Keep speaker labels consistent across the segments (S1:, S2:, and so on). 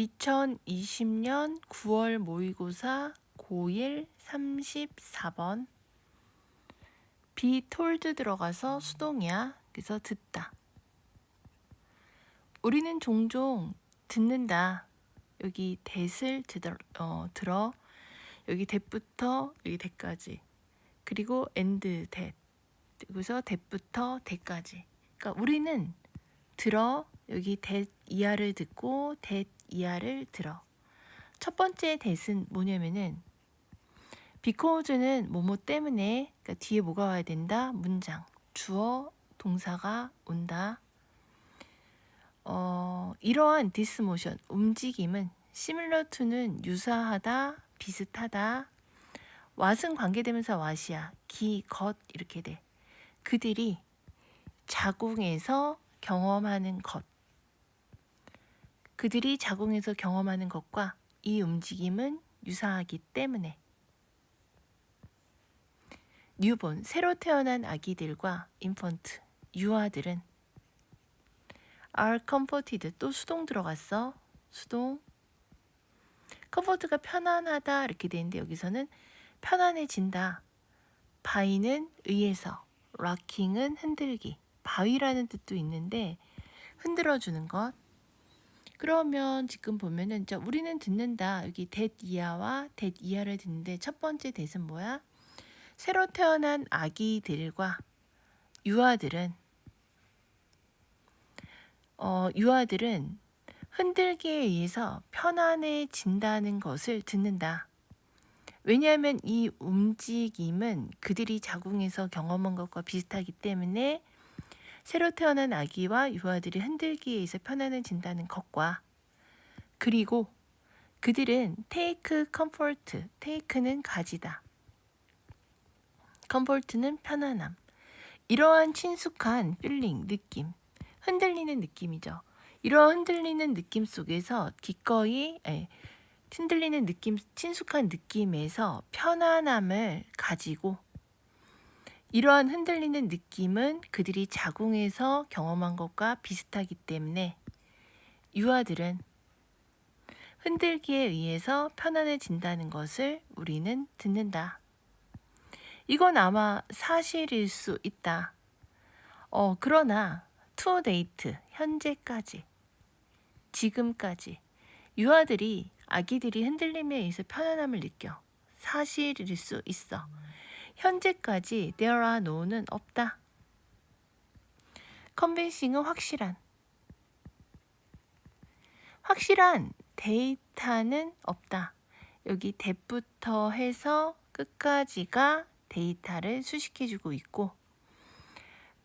S1: 2020년 9월 모의고사 고1 34번 be told 들어가서 수동이야. 그래서 듣다. 우리는 종종 듣는다. 여기 들어, 어, 들어. 여기 that부터 여기 that까지. 그리고 and that. 그래서 that부터 that까지. 그러니까 우리는 들어 여기 that 이하를 듣고 that 이하를 들어. 첫 번째 that은 뭐냐면은 because는 뭐뭐 때문에 그러니까 뒤에 뭐가 와야 된다? 문장. 주어 동사가 온다. 어, 이러한 motion 움직임은 similar to는 유사하다, 비슷하다. what은 관계대명사 what이야. 기, 것 이렇게 돼. 그들이 자궁에서 경험하는 것. 그들이 자궁에서 경험하는 것과 이 움직임은 유사하기 때문에. 뉴본 새로 태어난 아기들과 인펀트 유아들은 are comforted. 또 수동 들어갔어. 수동. comfort가 편안하다 이렇게 되는데 여기서는 편안해진다. 바위는 의해서 rocking은 흔들기 바위라는 뜻도 있는데 흔들어주는 것 그러면 지금 보면은 자 우리는 듣는다 여기 that 이하와 that 이하를 듣는데 첫 번째 that은 뭐야? 새로 태어난 아기들과 유아들은 어, 유아들은 흔들기에 의해서 편안해진다는 것을 듣는다. 왜냐하면 이 움직임은 그들이 자궁에서 경험한 것과 비슷하기 때문에 새로 태어난 아기와 유아들이 흔들기에 의해서 편안해진다는 것과 그리고 그들은 take comfort, take는 가지다. comfort는 편안함. 이러한 친숙한 feeling, 느낌, 흔들리는 느낌이죠. 이러한 흔들리는 느낌 속에서 기꺼이 에, 흔들리는 느낌, 친숙한 느낌에서 편안함을 가지고 이러한 흔들리는 느낌은 그들이 자궁에서 경험한 것과 비슷하기 때문에 유아들은 흔들기에 의해서 편안해진다는 것을 우리는 듣는다. 이건 아마 사실일 수 있다. 어, 그러나 date 현재까지 지금까지 유아들이 아기들이 흔들림에 의해서 편안함을 느껴 사실일 수 있어. 현재까지 there are no는 없다. 컨벤싱은 확실한 확실한 데이터는 없다. 여기 대부터 해서 끝까지가 데이터를 수식해주고 있고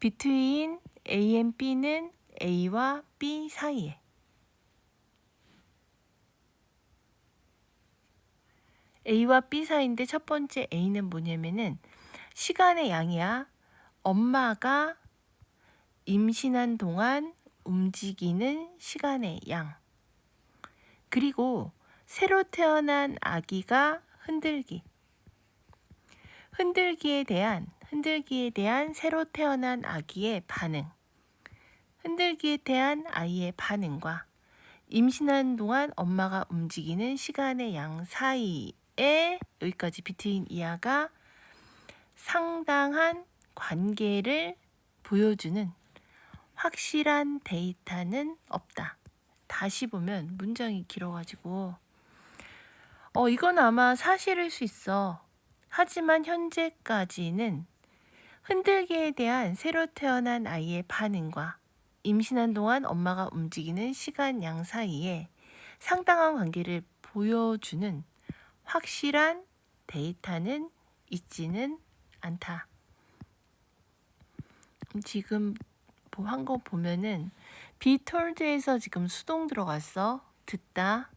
S1: between A and B는 A와 B 사이에 A와 B 사이인데 첫 번째 A는 뭐냐면은 시간의 양이야. 엄마가 임신한 동안 움직이는 시간의 양. 그리고 새로 태어난 아기가 흔들기. 흔들기에 대한 흔들기에 대한 새로 태어난 아기의 반응. 흔들기에 대한 아이의 반응과 임신한 동안 엄마가 움직이는 시간의 양 사이 에 여기까지 비트인 이하가 상당한 관계를 보여주는 확실한 데이터는 없다. 다시 보면 문장이 길어가지고 어 이건 아마 사실일 수 있어. 하지만 현재까지는 흔들기에 대한 새로 태어난 아이의 반응과 임신한 동안 엄마가 움직이는 시간 양 사이에 상당한 관계를 보여주는 확실한 데이터는 있지는 않다. 지금 한 거 보면은 be told에서 지금 수동 들어갔어. 듣다.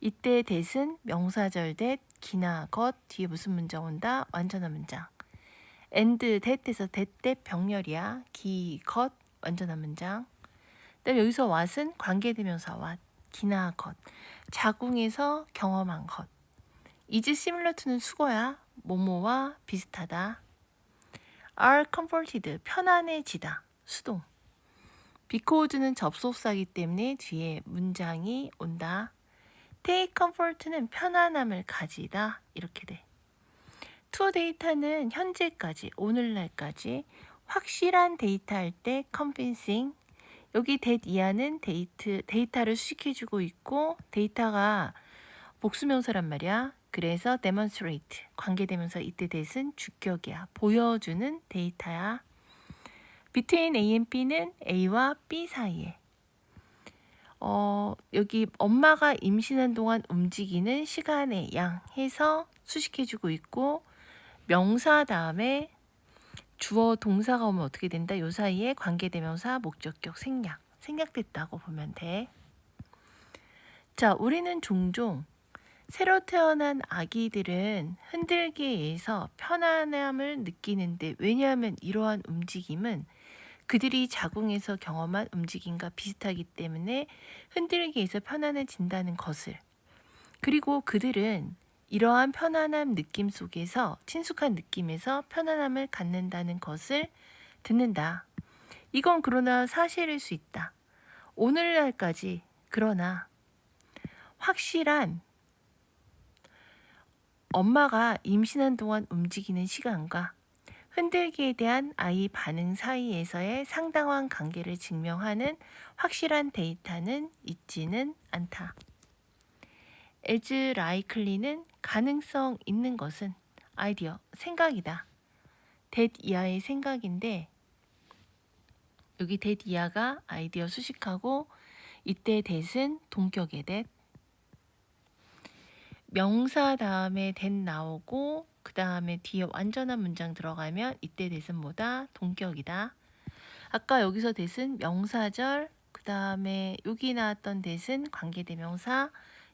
S1: 이때 대은 명사절 that 기나 것 뒤에 무슨 문장 온다? 완전한 문장. and that에서 that 때 병렬이야. 기, 것 완전한 문장. 그다음 여기서 what은 관계대명사 what 기나 것. 자궁에서 경험한 것. Similar to는 수거야. 뭐뭐와 비슷하다. are comforted 편안해지다. 수동. because는 접속사기 때문에 뒤에 문장이 온다. take comfort는 편안함을 가지다 이렇게 돼. to 데이터는 현재까지 오늘날까지 확실한 데이터 할 때 convincing 여기 that 이하는 데이트 데이터를 수식해주고 있고 데이터가 복수명사란 말이야. 그래서 demonstrate 관계대명사 이때 that은 주격이야. 보여주는 데이터야. between A and B는 A와 B 사이에. 어, 여기 엄마가 임신한 동안 움직이는 시간의 양 해서 수식해주고 있고 명사 다음에 주어 동사가 오면 어떻게 된다? 요 사이에 관계대명사 목적격 생략. 생략됐다고 보면 돼. 자, 우리는 종종 새로 태어난 아기들은 흔들기에 의해서 편안함을 느끼는데 왜냐하면 이러한 움직임은 그들이 자궁에서 경험한 움직임과 비슷하기 때문에 흔들기에서 편안해진다는 것을 그리고 그들은 이러한 편안함 느낌 속에서 친숙한 느낌에서 편안함을 갖는다는 것을 듣는다. 이건 그러나 사실일 수 있다. 오늘날까지 그러나 확실한 엄마가 임신한 동안 움직이는 시간과 흔들기에 대한 아이 반응 사이에서의 상당한 관계를 증명하는 확실한 데이터는 있지는 않다. as likely는 가능성 있는 것은 아이디어, 생각이다. that 이하의 생각인데 여기 that 이하가 아이디어 수식하고 이때 that은 동격의 that 명사 다음에 that 나오고 그 다음에 뒤에 완전한 문장 들어가면 이때 that은 뭐다? 동격이다. 아까 여기서 that은 명사절 그 다음에 여기 나왔던 that은 관계대명사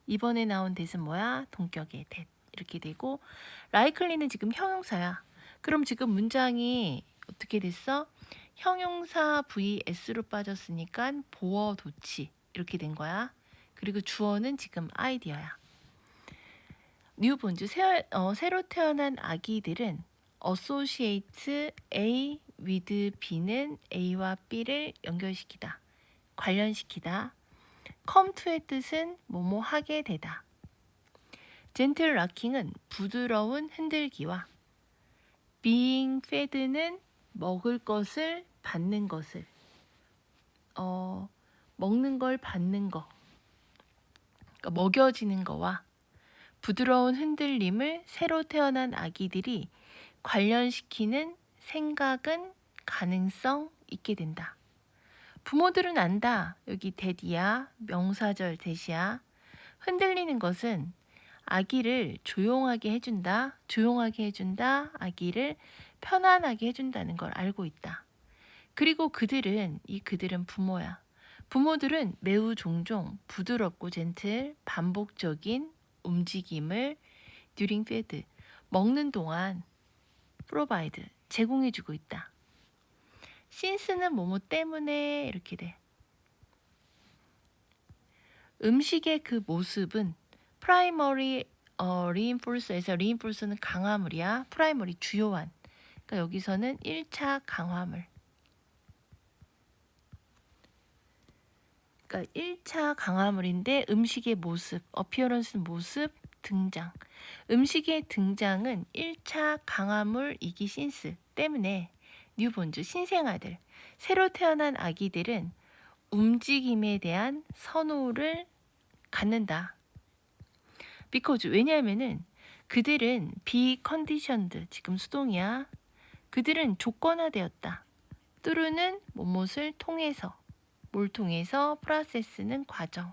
S1: 이번에 나온 that은 뭐야? 동격의 that 이렇게 되고 likely는 지금 형용사야. 그럼 지금 문장이 어떻게 됐어? 형용사 vs로 빠졌으니까 보어 도치 이렇게 된 거야. 그리고 주어는 지금 아이디어야. 뉴본즈 새, 어, 새로 태어난 아기들은 associate A with B는 A와 B를 연결시키다, 관련시키다. come to의 뜻은 뭐뭐 하게 되다. gentle rocking은 부드러운 흔들기와 being fed는 먹을 것을 받는 것을 어 먹는 걸 받는 거 그러니까 먹여지는 거와 부드러운 흔들림을 새로 태어난 아기들이 관련시키는 생각은 가능성 있게 된다. 부모들은 안다. 여기 대디야 명사절 대시야. 흔들리는 것은 아기를 조용하게 해준다. 조용하게 해준다. 아기를 편안하게 해준다는 걸 알고 있다. 그리고 그들은 이 그들은 부모야. 부모들은 매우 종종 부드럽고 젠틀 반복적인 움직임을 during fed 먹는 동안 provide 제공해주고 있다. since는 뭐뭐 때문에 이렇게 돼. 음식의 그 모습은 primary 어, reinforce에서 reinforce는 강화물이야. primary 주요한. 그러니까 여기서는 1차 강화물. 그러니까 1차 강화물인데 음식의 모습, appearance는 모습, 등장. 음식의 등장은 1차 강화물 이기 신스 때문에 뉴본즈 신생아들, 새로 태어난 아기들은 움직임에 대한 선호를 갖는다. because 왜냐하면은 그들은 conditioned 지금 수동이야. 그들은 조건화되었다. 뚜루는 뭐뭇을 통해서 뭘 통해서 프로세스는 과정.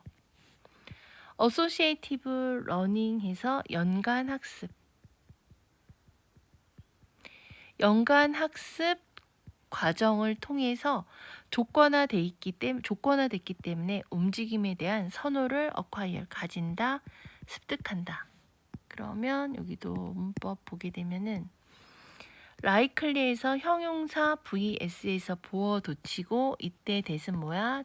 S1: 어소시에이티브 러닝해서 연간 학습. 연간 학습 과정을 통해서 조건화돼 있기 때문에 조건화됐기 때문에 움직임에 대한 선호를 어콰이어 가진다, 습득한다. 그러면 여기도 문법 보게 되면은 likely에서 형용사 vs에서 보어 도치고 이때 대은 뭐야?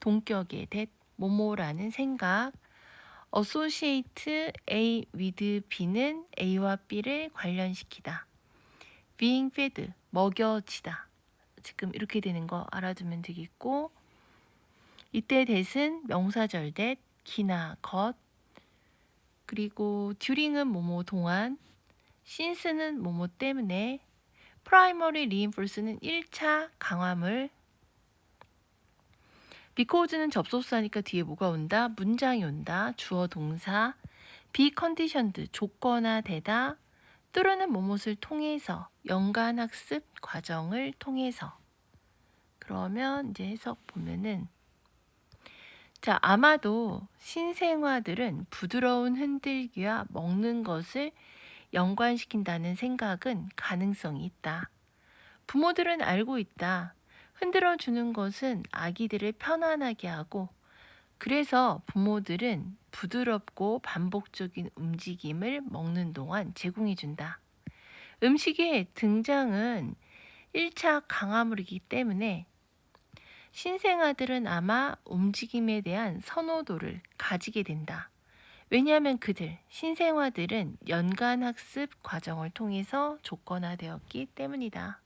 S1: 동격의 대 모모라는 생각. associate A with B는 A와 B를 관련시키다. being fed 먹여지다. 지금 이렇게 되는 거 알아두면 되겠고 이때 대은 명사절 대 기나 것 그리고 during은 뭐뭐 동안, since는 뭐뭐 때문에, primary reinforce는 1차 강화물, because는 접속사니까 뒤에 뭐가 온다? 문장이 온다. 주어 동사, be conditioned 조건화 되다, 뚫는 뭐뭇을 통해서 연간 학습 과정을 통해서. 그러면 이제 해석 보면은 자 아마도 신생아들은 부드러운 흔들기와 먹는 것을 연관시킨다는 생각은 가능성이 있다. 부모들은 알고 있다. 흔들어 주는 것은 아기들을 편안하게 하고 그래서 부모들은 부드럽고 반복적인 움직임을 먹는 동안 제공해 준다. 음식의 등장은 1차 강화물이기 때문에 신생아들은 아마 움직임에 대한 선호도를 가지게 된다. 왜냐하면 그들, 신생아들은 연간 학습 과정을 통해서 조건화되었기 때문이다.